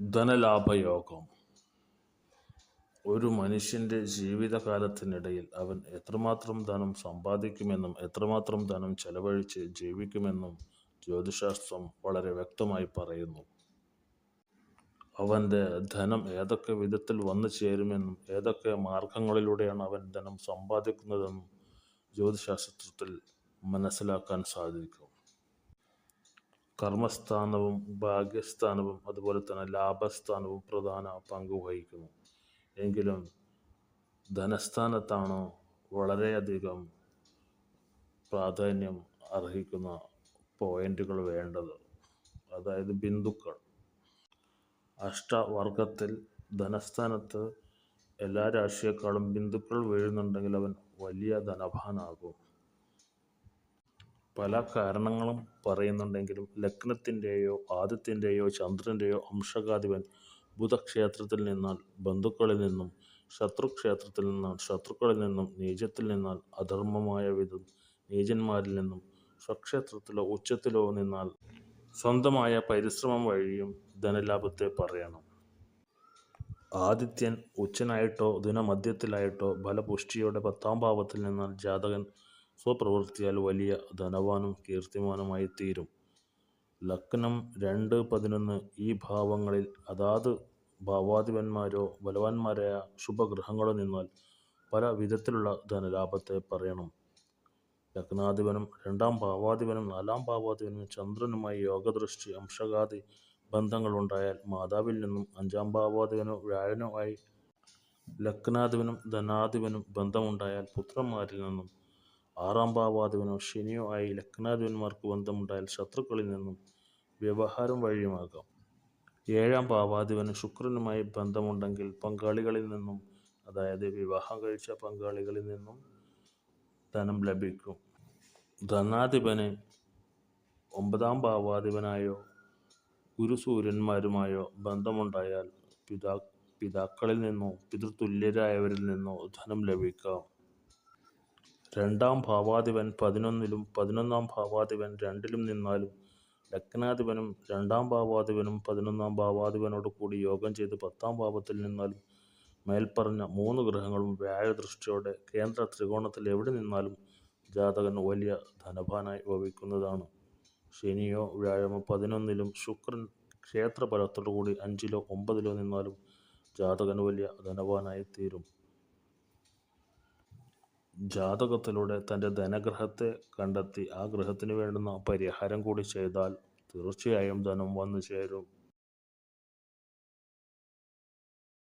ധനലാഭയോഗം ഒരു മനുഷ്യന്റെ ജീവിതകാലത്തിനിടയിൽ അവൻ എത്രമാത്രം ധനം സമ്പാദിക്കുമെന്നും എത്രമാത്രം ധനം ചെലവഴിച്ച് ജീവിക്കുമെന്നും ജ്യോതിശാസ്ത്രം വളരെ വ്യക്തമായി പറയുന്നു. അവന്റെ ധനം ഏതൊക്കെ വിധത്തിൽ വന്നു ചേരുമെന്നും ഏതൊക്കെ മാർഗങ്ങളിലൂടെയാണ് അവൻ ധനം സമ്പാദിക്കുന്നതെന്നും ജ്യോതിശാസ്ത്രത്തിൽ മനസ്സിലാക്കാൻ സാധിക്കും. കർമ്മസ്ഥാനവും ഭാഗ്യസ്ഥാനവും അതുപോലെ തന്നെ ലാഭസ്ഥാനവും പ്രധാന പങ്ക് വഹിക്കുന്നു. എങ്കിലും ധനസ്ഥാനത്താണ് വളരെയധികം പ്രാധാന്യം അർഹിക്കുന്ന പോയിന്റുകൾ വേണ്ടത്. അതായത് ബിന്ദുക്കൾ. അഷ്ടവർഗത്തിൽ ധനസ്ഥാനത്ത് എല്ലാ രാശിയേക്കാളും ബിന്ദുക്കൾ വീഴുന്നുണ്ടെങ്കിൽ അവൻ വലിയ ധനവാനാകും. പല കാരണങ്ങളും പറയുന്നുണ്ടെങ്കിലും ലഗ്നത്തിന്റെയോ ആദിത്യന്റെയോ ചന്ദ്രന്റെയോ അംശകാധിപൻ ബുധക്ഷേത്രത്തിൽ നിന്നാൽ ബന്ധുക്കളിൽ നിന്നും ശത്രുക്ഷേത്രത്തിൽ നിന്നാൽ ശത്രുക്കളിൽ നിന്നും നീചത്തിൽ നിന്നാൽ അധർമ്മമായ വിധം നീചന്മാരിൽ നിന്നും സ്വക്ഷേത്രത്തിലോ ഉച്ചത്തിലോ നിന്നാൽ സ്വന്തമായ പരിശ്രമം വഴിയും ധനലാഭത്തെ പറയണം. ആദിത്യൻ ഉച്ചനായിട്ടോ ദിനമധ്യത്തിലായിട്ടോ ബലപുഷ്ടിയുടെ പത്താം ഭാവത്തിൽ നിന്നാൽ ജാതകൻ സ്വപ്രവൃത്തിയാൽ വലിയ ധനവാനും കീർത്തിമാനുമായി തീരും ലഗ്നം രണ്ട് പതിനൊന്ന് ഈ ഭാവങ്ങളിൽ അതാത് ഭാവാധിപന്മാരോ ബലവാന്മാരായ ശുഭഗ്രഹങ്ങളോ നിന്നാൽ പല വിധത്തിലുള്ള ധനലാഭത്തെ പറയണം. ലഗ്നാധിപനും രണ്ടാം ഭാവാധിപനും നാലാം ഭാവാധിപനും ചന്ദ്രനുമായി യോഗദൃഷ്ടി അംശാഘാതി ബന്ധങ്ങൾ ഉണ്ടായാൽ മാതാവിൽ നിന്നും അഞ്ചാം ഭാവാധിപനോ വ്യാഴനോ ആയി ലഗ്നാധിപനും ധനാധിപനും ബന്ധമുണ്ടായാൽ പുത്രന്മാരിൽ നിന്നും ആറാം ഭാവാധിപനോ ശനിയോ ആയി ലഗ്നാധിപന്മാർക്ക് ബന്ധമുണ്ടായാൽ ശത്രുക്കളിൽ നിന്നും വ്യവഹാരം വഴിയുമാകാം. ഏഴാം ഭാവാധിപന് ശുക്രനുമായി ബന്ധമുണ്ടെങ്കിൽ പങ്കാളികളിൽ നിന്നും അതായത് വിവാഹം കഴിച്ച പങ്കാളികളിൽ നിന്നും ധനം ലഭിക്കും. ധനാധിപന് ഒമ്പതാം ഭാവാധിപനായോ ഗുരുസൂര്യന്മാരുമായോ ബന്ധമുണ്ടായാൽ പിതാ പിതാക്കളിൽ നിന്നോ പിതൃതുല്യരായവരിൽ നിന്നോ ധനം ലഭിക്കാം. രണ്ടാം ഭാവാധിപൻ പതിനൊന്നിലും പതിനൊന്നാം ഭാവാധിപൻ രണ്ടിലും നിന്നാലും ലഗ്നാധിപനും രണ്ടാം ഭാവാധിപനും പതിനൊന്നാം ഭാവാധിപനോട് കൂടി യോഗം ചെയ്ത് പത്താം ഭാവത്തിൽ നിന്നാലും മേൽപ്പറഞ്ഞ മൂന്ന് ഗ്രഹങ്ങളും വ്യാഴദൃഷ്ടിയോടെ കേന്ദ്ര ത്രികോണത്തിൽ എവിടെ നിന്നാലും ജാതകൻ വലിയ ധനഭാനായി ഭവിക്കുന്നതാണ്. ശനിയോ വ്യാഴമോ പതിനൊന്നിലും ശുക്രൻ ക്ഷേത്രഫലത്തോടു കൂടി അഞ്ചിലോ ഒമ്പതിലോ നിന്നാലും ജാതകൻ വലിയ ധനവാനായിത്തീരും. ജാതകത്തിലൂടെ തന്റെ ധനഗ്രഹത്തെ കണ്ടെത്തി ആ ഗ്രഹത്തിന് വേണ്ടുന്ന പരിഹാരം കൂടി ചെയ്താൽ തീർച്ചയായും ധനം വന്നു ചേരും.